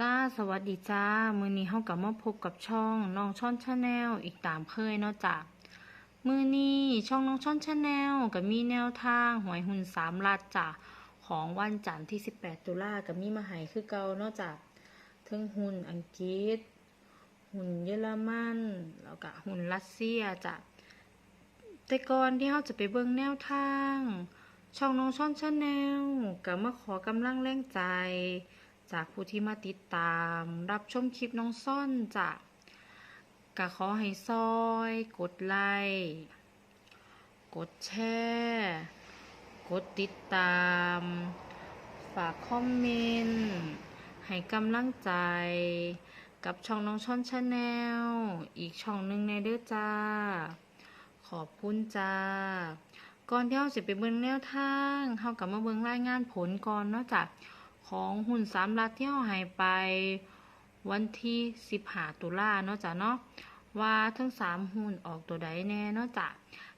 จ้าสวัสดีจ้า มือนี้เฮากลับมาพบกับช่องน้องช่อนชาแนลอีกตามเคยเนาะจ้ะมือนี้ช่องน้องช่อนชาแนลก็มีแนวทางหวยหุ่นสามลัดจ้ะของวันจันทร์ที่ 18 ตุลาก็มีมาให้คือเก่าเนาะจ้ะทั้งหุ่นอังกฤษ หุ่นเยอรมันแล้วก็หุ่นรัสเซียจ้ะแต่ก่อนที่เฮาจะไปเบิ่งแนวทาง ช่องน้องช่อนชาแนลก็มาขอกำลังแรงใจ จากผู้ที่มาติดตาม รับชมคลิปน้องซ่อนจากก็ขอให้ซอย กดไลค์กดแชร์กดติดตาม ฝากคอมเมนต์ให้กำลังใจ กับช่องน้องช่อนชาแนลอีกช่องหนึ่งในเด้อจ้า ขอบคุณจ้าก่อนที่เราจะไปเบิ่งแนวทางเรากลับมาเบิ่งรายงานผลก่อนเนาะจ้ะ ของหุ่นสามลัดที่เราหายไปวันที่สิบหาตุลาเนาะจ้ะเนาะว่าทั้งสามหุ่นออกตัวใดแน่เนาะจ้ะ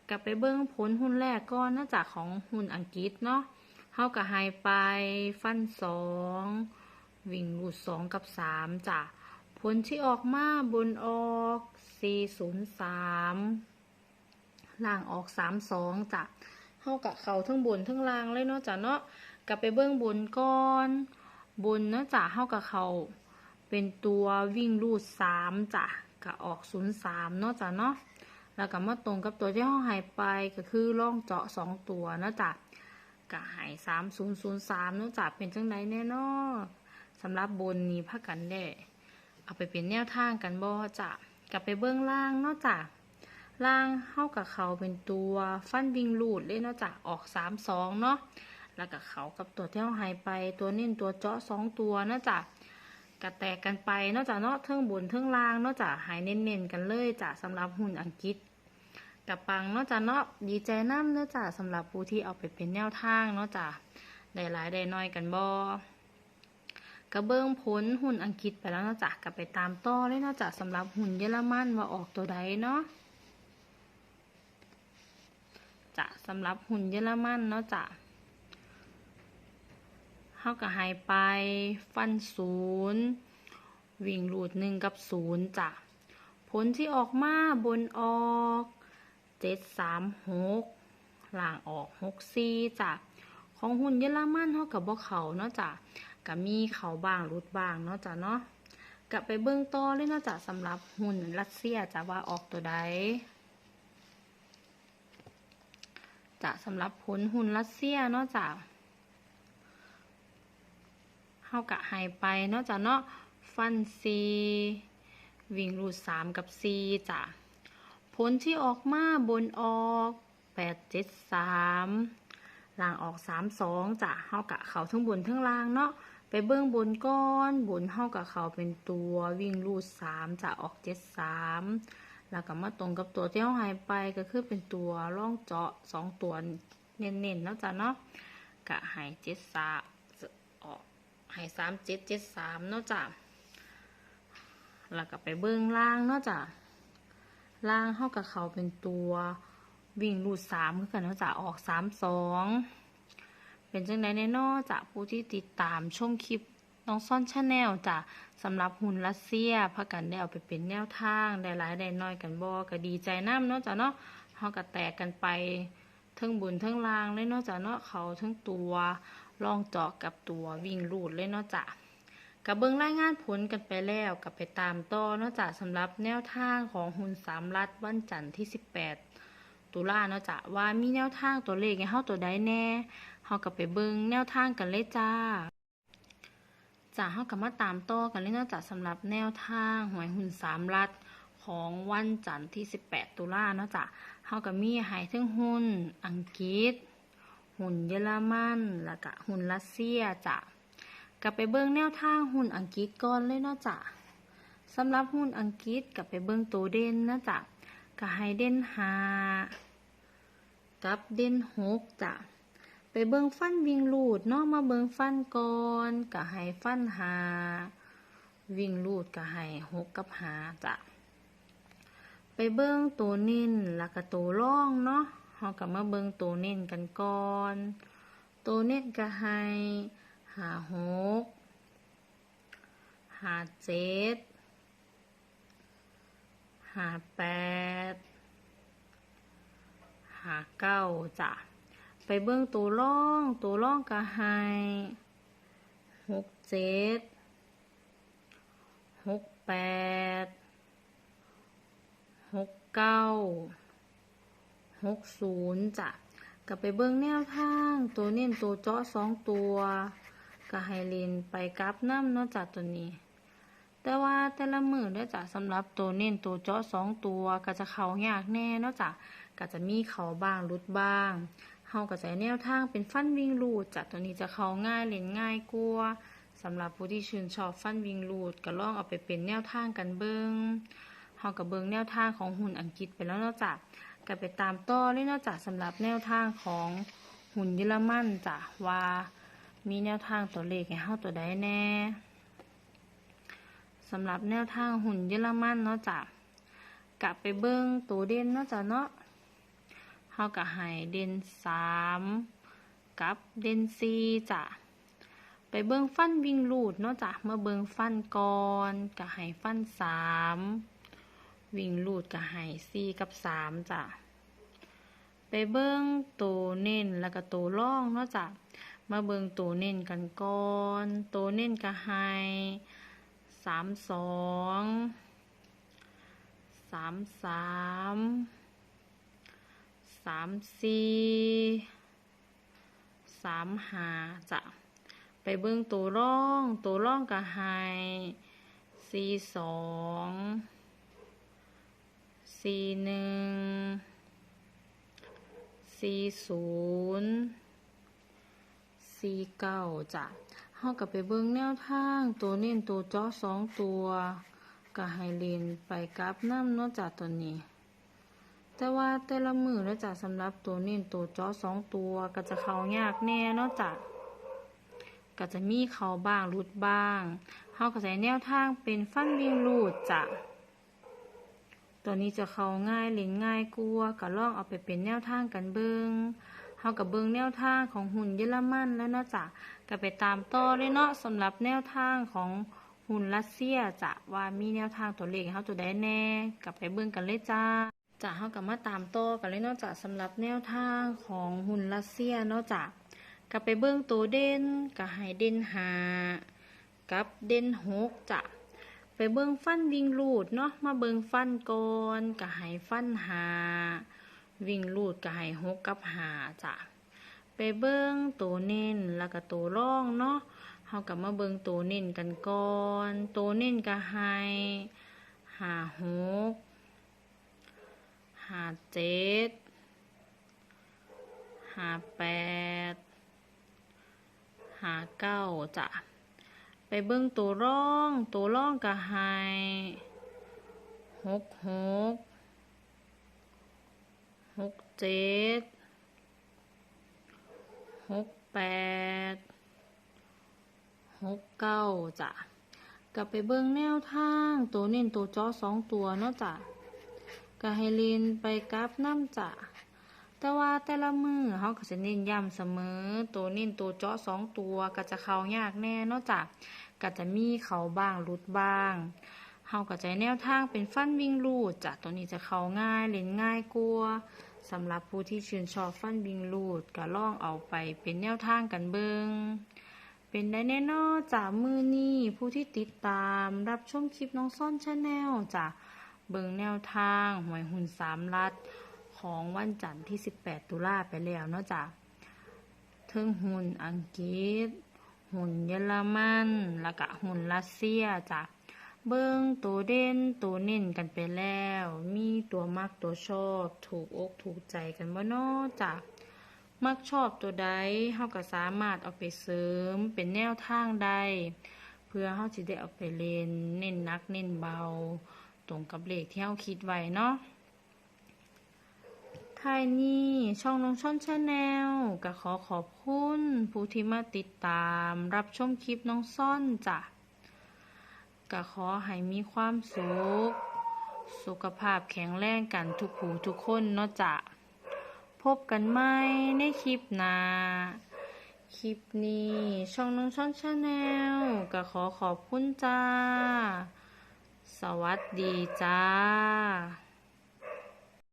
กลับไปเบิ้งผลหุ่นแรกก่อนเนาะจ้ะของหุ่นอังกฤษเนาะเฮากับหายไปฟันสองวิ่งหลุดสองกับสามจ้ะผลที่ออกมาบนออกสี่ศูนย์สามล่างออกสามสองจ้ะเฮากับเขาทั้งบนทั้งล่างเลยเนาะจ้ะเนาะ กลับไปเบื้องบนก่อน บนเนาะจ้ะเฮากับเขา เป็นตัววิ่งรูดสามจ้ะก็ออกศูนย์สามเนาะจ้ะเนาะแล้วก็มาตรงกับตัวที่เฮาหายไปก็คือล่องเจาะสองตัวเนาะจ้ะก็หายสามศูนย์ศูนย์สามเนาะจ้ะเป็นจังไดแน่นาะสำหรับบนนี้พักกันได้เอาไปเป็นแนวทางกันบ่จ้ะกลับไปเบื้องล่างเนาะจ้ะล่างเฮากับเขาเป็นตัวฟันวิ่งรูดเลยเนาะจ้ะออกสามสองเนาะ แล้วก็เขากับตัวที่เราหายไปตัวเน้นตัวเจาะสองตัวเนาะจ้ะกระแตกกันไปเนาะจ้ะเนาะเทิงบนเทิงล่างเนาะจ้ะหายเน้นๆกันเลยจ้ะสำหรับหุ่นอังกฤษกับปังเนาะจ้ะเนาะดีใจน้ำเนาะจ้ะสำหรับผู้ที่เอาไปเป็นแนวทางเนาะจ้ะได้หลายได้น้อยกันบ่กระเบื้องผลหุ่นอังกฤษไปแล้วเนาะจ้ะกลับไปตามต่อเลยเนาะจ้ะสำหรับหุ่นเยอรมันว่าออกตัวใดเนาะจ้ะสำหรับหุ่นเยอรมันเนาะจ้ะ เฮาก็หายไป ฟันศูนย์วิ่งรูดหนึ่งกับศูนย์จ้ะ ผลที่ออกมาบนออกเจ็ดสามหกหล่างออกหกสี่จ้ะ ของหุ่นเยอรมันเฮากับบ่เขาเนาะจ้ะก็มีเขาบางรุดบางเนาะจ้ะเนาะกลับไปเบื้องต่อเลยเนาะจ้ะสำหรับหุ่นรัสเซียจ้ะว่าออกตัวใดจ้ะสำหรับผลหุ่นรัสเซียเนาะจ้ะ เฮากะหายไปนาะจ้ะเนาะฟันซีวิ่งรูดสามกับซีจ้ะผลที่ออกมาบนออกแปดเจ็ดสามล่างออกสามสองจ้ะเฮากะเขาทั้งบนทั้งล่างเนาะไปเบื้องบนก้อนบนเฮากะเขาเป็นตัววิ่งรูดสามจะออกเจ็ดสามแล้วก็มาตรงกับตัวที่เฮาหายไปก็คือเป็นตัวร่องเจาะสองตัวเน้นๆเนาะจ้ะเนาะกะหายเจ็ดสาม ให้สามเจ็ดเจ็ดสามเนาะจ้ะแล้วก็ไปเบิ้องล่างเนาะจ้ะล่างเข้ากับเขาเป็นตัววิ่งรูดสามคือกันเนาะจ้ะออกสามสองเป็นจังไดแน่เนอจ้ะผู้ที่ติดตามชมคลิปน้องซ่อนชาแนลจ้ะสำหรับหุ่นรัสเซียพากันได้เอาไปเป็นแนวทางได้หลายได้น้อยกันบ่ก็ดีใจน้ำเนาะจ้ะเนาะเฮาก็แตกกันไปทั้งบุญทั้งลางเลยเนาะจ้ะเนาะเขาทั้งตัว ลองเจาะกับตัววิ่งรูดเลยเนาะจ้ะกับเบิ้งรายงานผลกันไปแล้วกับไปตามต่อเนาะจ้ะสำหรับแนวทางของหุ่นสามลัดวันจันทร์ที่ 18 ตุลาเนาะจ้ะว่ามีแนวทางตัวเลขให้เฮาตัวใดแน่เฮากับไปเบิ้งแนวทางกันเลยจ้าจ้ะเฮากับมาตามต่อกันเลยเนาะจ้ะสำหรับแนวทางหวยหุ่นสามลัดของวันจันทร์ที่ 18 ตุลาเนาะจ้ะเฮากับมีให้ทั้งหุ้นอังกฤษ หุ่นเยอรมันแล้วก็หุ่นรัสเซียจ้ะกลับไปเบิ้งแนวทางหุ่นอังกฤษก่อนเลยเนาะจ้ะสำหรับหุ่นอังกฤษกลับไปเบิ้งตัวเด่นนะจ้ะก็ให้เด่นหากับเด่นหกจ้ะไปเบิ้งฟันวิ่งลูดเนาะมาเบิ้งฟันก่อนก็ให้ฟันหาวิ่งลูดก็ให้หกกับหาจ้ะไปเบิ้งตัวนิ่นแล้วก็ตัวร่องเนาะ เรากลับมาเบิ่งตัวเน้นกันก่อน ตัวเน้นก็ให้หาหกหาเจ็ดหาแปดหาเก้าจ้ะ ไปเบิ่งตัวร่องตัวร่องก็ให้หกเจ็ดหกแปดหกเก้า หกศูนย์จ้ะก็ไปเบิ่งแนวทาง ตัวเน้นตัวเจาะสองตัวก็ให้เล่นไปกราฟน้ำเนาะจ้ะตัวนี้ แต่ว่าแต่ละมือเด้อจ้ะสำหรับตัวเน้นตัวเจาะสองตัวก็จะเขายากแน่เนาะจ้ะก็จะมีเขาบ้างรุดบ้างเฮาก็จะแนวทางเป็นฟันวิ่งลูดจ้ะตัวนี้จะเขาง่ายเล่นง่ายกว่าสำหรับผู้ที่ชื่นชอบฟันวิ่งลูดก็ลองเอาไปเป็นแนวทางกันเบิงเฮาก็เบิงแนวทางของหุ่นอังกฤษไปแล้วเนาะจ้ะก็ ไปตามต่อเลยเนาะจ้ะสำหรับแนวทางของหุ่นเยอรมันจ้ะว่ามีแนวทางตัวเลขให้เฮาตัวใดแน่สำหรับแนวทางหุ่นเยอรมันเนาะจ้ะกลับไปเบิงตัวเด่นเนาะจ้ะเนาะเฮาก็ให้เด่นสามกับเด่นสี่จ้ะไปเบิ่งฟันวิ่งลูดเนาะจ้ะเมื่อเบิ่งฟันก่อนก็ให้ฟันสาม วิ่งลูดก็ให้สี่กับสามจ้ะ ไปเบิ่งตัวเน้นแล้วก็ตัวร่องเนาะจ้ะ มาเบิ่งตัวเน้นกันก่อนตัวเน้นก็ให้สามสองสามสามสามสี่สามหาจ้ะ ไปเบิ่งตัวร่อง ตัวร่องก็ให้สี่สอง สี่หนึ่งสี่ศูนย์สี่เก้าจ้ะเฮาก็ไปเบิ่งแนวทาง ตัวเน้นตัวจาะสองตัวก็ให้เลนไปกราฟน้ำเนาะจ้ะตัวนี้ แต่ว่าแต่ละมือแล้วจ้ะสำหรับตัวเน้นตัวจาะสองตัวก็จะเข้ายากแน่เนาะจ้ะก็จะมีเขาบ้างรุดบ้างเฮาก็ใช้แนวทางเป็นฟันวิ่งรูดจ้ะ ตัวนี้จะเข้าง่ายเล่นง่ายกลัวก็ลองเอาไปเป็นแนวทางกันเบิงเฮากับเบิงแนวทางของหุ่นเยอรมันแล้วเนาะจ้ะก็ไปตามต่อเลยเนาะสำหรับแนวทางของหุ่นรัสเซียจะว่ามีแนวทางตัวเลขให้เฮาตัวใดแน่กลับไปเบิ่งกันเลยจ้าจะเฮากับมาตามต่อกันเลยเนาะจ้ะสำหรับแนวทางของหุ่นรัสเซียเนาะจ้ะกับไปเบิ่งตัวเด่นกับให้เด่นหากับเด่นหกจ้ะ ไปเบิ่งฟันวิ่งลูดเนาะมาเบิ่งฟันก่อนกับให้ฟันหาวิ่งลูดกับให้หกกับหาจ้ะไปเบิ่งตัวเน้นแล้วก็ตัวร่องเนาะเฮากับมาเบิ่งตัวเน้นกันก่อนตัวเน้นกับให้หาหกหาเจ็ดหาแปดหาเก้าจ้ะ เบิ่งตัวร่อง ตัวร่องก็ให้หกหกหกเจ็ดหกแปดหกเก้าจ้ะกลับไปเบิ่งแนวทาง ตัวเน้นตัวจอสองตัวเนาะจ้ะก็ให้เรีนไปกราฟน้ำจ้ะ แต่ว่าแต่ละมือเขาก็จะเน้นย้ำเสมอ ตัวเน้นตัวเจาะสองตัวก็จะเข้ายากแน่นอกจากก็จะมีเขาบ้างรุดบ้างเขาก็จะแนวทางเป็นฟันวิ่งลูดจ้ะตัวนี้จะเข้าง่ายเล่นง่ายกลัวสำหรับผู้ที่ชื่นชอบฟันวิ่งลูดก็ลองเอาไปเป็นแนวทางกันเบิงเป็นได้แน่นอจากมือนี้ผู้ที่ติดตามรับชมคลิปน้องซ่อนชาแนลจ้ะเบิงแนวทางหวยหุ่นสามลัด ของวันจันทร์ที่ 18 ตุลาไปแล้วเนาะจ้ะเทิงหุ่นอังกฤษ หุ่นเยอรมันแล้วก็หุ่นรัสเซียจ้ะเบิ่งตัวเด่นตัวเน้นกันไปแล้ว มีตัวมักตัวชอบถูกอกถูกใจกันบ่เนาะจ้ะมักชอบตัวใดเฮาก็สามารถเอาไปเสริมเป็นแนวทางใดเพื่อเฮาสิได้เอาไปเล่นเน้นนักเน้นเบา ตรงกับเลขที่เราคิดไว้เนาะ ท้ายนี้ช่องน้องช่อนชาแนลก็ขอขอบคุณผู้ที่มาติดตามรับชมคลิปน้องซ่อนจ้ะก็ขอให้มีความสุข สุขภาพแข็งแรงกันทุกผู้ทุกคนเนาะจ้ะพบกันใหม่ในคลิปหน้าคลิปนี้ช่องน้องช่อนชาแนลก็ขอขอบคุณจ้า สวัสดีจ้า